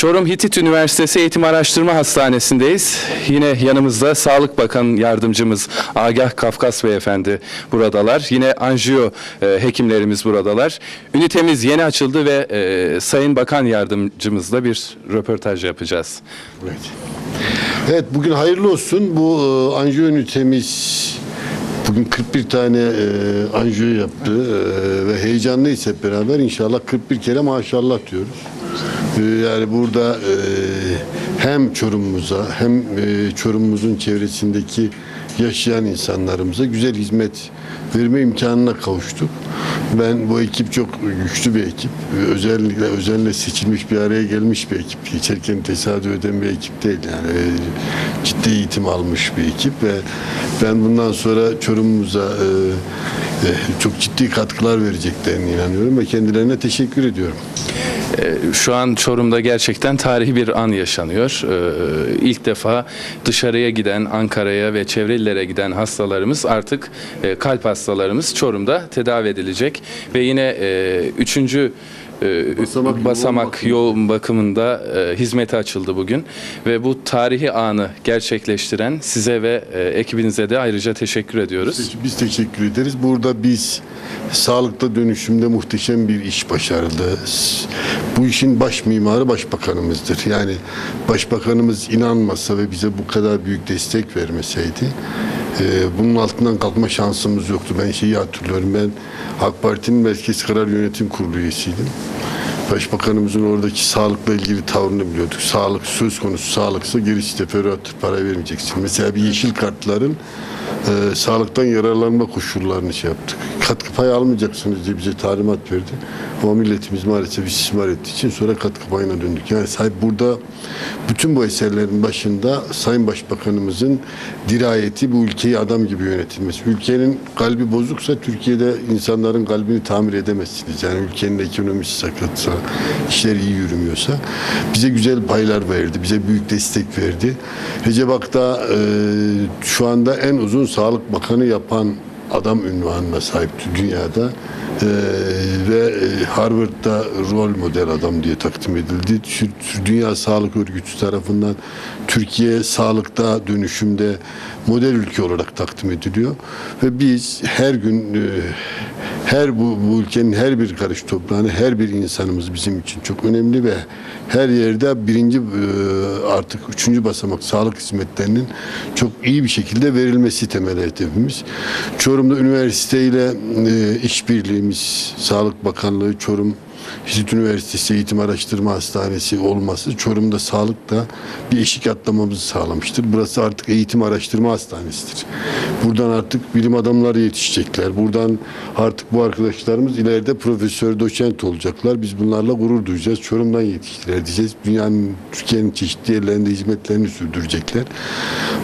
Çorum Hitit Üniversitesi Eğitim Araştırma Hastanesi'ndeyiz. Yine yanımızda Sağlık Bakan Yardımcımız Agah Kafkas Beyefendi buradalar. Yine anjiyo e, hekimlerimiz buradalar. Ünitemiz yeni açıldı ve e, Sayın Bakan Yardımcımızla bir röportaj yapacağız. Evet. Evet bugün hayırlı olsun. Bu e, anjiyo ünitemiz bugün 41 tane e, anjiyo yaptı e, ve heyecanlıyız hep beraber. İnşallah 41 kere maşallah diyoruz. E, yani burada e, hem Çorum'umuza hem e, Çorum'umuzun çevresindeki yaşayan insanlarımıza güzel hizmet verme imkanına kavuştuk. Ben bu ekip çok güçlü bir ekip. Özellikle özenle seçilmiş bir araya gelmiş bir ekip. Geçerken tesadüf eden bir ekip değil. Yani e, ciddi eğitim almış bir ekip ve ben bundan sonra Çorum'umuza e, çok ciddi katkılar vereceklerine inanıyorum ve kendilerine teşekkür ediyorum. E, Şu an Çorum'da gerçekten tarihi bir an yaşanıyor. E, İlk defa dışarıya giden, Ankara'ya ve çevre illere giden hastalarımız artık e, kalp hastalarımız Çorum'da tedavi edilecek. Ve yine e, üçüncü e, Basamak basamak, yoğun bakımında e, hizmete açıldı bugün. Ve bu tarihi anı gerçekleştiren size ve e, ekibinize de ayrıca teşekkür ediyoruz. Biz teşekkür ederiz. Burada biz sağlıkta dönüşümde muhteşem bir iş başarıldı. Bu işin baş mimarı başbakanımızdır. Yani başbakanımız inanmasa ve bize bu kadar büyük destek vermeseydi e, bunun altından kalkma şansımız yoktu. Ben şeyi hatırlıyorum. Ben AK Parti'nin Merkez Karar Yönetim Kurulu üyesiydim. Başbakanımızın oradaki sağlıkla ilgili tavrını biliyorduk. Sağlık söz konusu sağlıksa gerisi teferruattır. Para vermeyeceksin. Mesela bir yeşil kartların e, sağlıktan yararlanma koşullarını şey yaptık. Katkı payı almayacaksınız diye bize talimat verdi. Ama milletimiz maalesef istismar ettiği için sonra katkı payına döndük. Yani sahip burada bütün bu eserlerin başında Sayın Başbakanımızın dirayeti bu ülkeyi adam gibi yönetilmesi. Ülkenin kalbi bozuksa Türkiye'de insanların kalbini tamir edemezsiniz. Yani ülkenin ekonomisi sakatsa, işler iyi yürümüyorsa bize güzel paylar verdi, bize büyük destek verdi. Recep Akta e, şu anda en uzun sağlık bakanı yapan adam ünvanına sahipti dünyada. Ee, ve e, Harvard'da rol model adam diye takdim edildi. Dünya Sağlık Örgütü tarafından Türkiye sağlıkta dönüşümde model ülke olarak takdim ediliyor ve biz her gün e, her bu, bu ülkenin her bir karış toprağını her bir insanımız bizim için çok önemli ve her yerde birinci e, artık üçüncü basamak sağlık hizmetlerinin çok iyi bir şekilde verilmesi temel hedefimiz. Çorum'da üniversiteyle e, işbirliğimiz, Sağlık Bakanlığı, Çorum Hitit Üniversitesi Eğitim Araştırma Hastanesi olması Çorum'da sağlıkta bir eşik atlamamızı sağlamıştır. Burası artık eğitim araştırma hastanesidir. Buradan artık bilim adamları yetişecekler. Buradan artık bu arkadaşlarımız ileride profesör, doçent olacaklar. Biz bunlarla gurur duyacağız. Çorum'dan yetiştiler diyeceğiz. Dünyanın, Türkiye'nin çeşitli yerlerinde hizmetlerini sürdürecekler.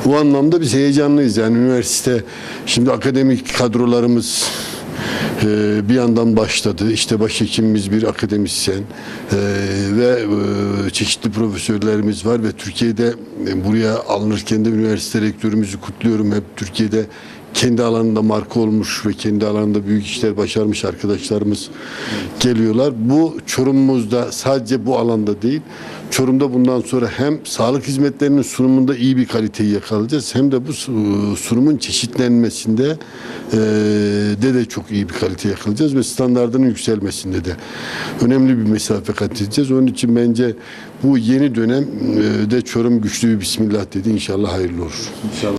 Bu anlamda biz heyecanlıyız. Yani üniversite, şimdi akademik kadrolarımız bir yandan başladı. İşte başhekimimiz bir akademisyen ee, ve e, çeşitli profesörlerimiz var ve Türkiye'de e, buraya alınırken de üniversite rektörümüzü kutluyorum. Hep Türkiye'de kendi alanında marka olmuş ve kendi alanında büyük işler başarmış arkadaşlarımız geliyorlar. Bu Çorum'umuzda sadece bu alanda değil, Çorum'da bundan sonra hem sağlık hizmetlerinin sunumunda iyi bir kaliteyi yakalayacağız hem de bu su- sunumun çeşitlenmesinde de de çok iyi bir kalite yakalayacağız ve standartının yükselmesinde de önemli bir mesafe kat edeceğiz. Onun için bence bu yeni dönem e, de Çorum güçlü bir bismillah dedi. İnşallah hayırlı olur.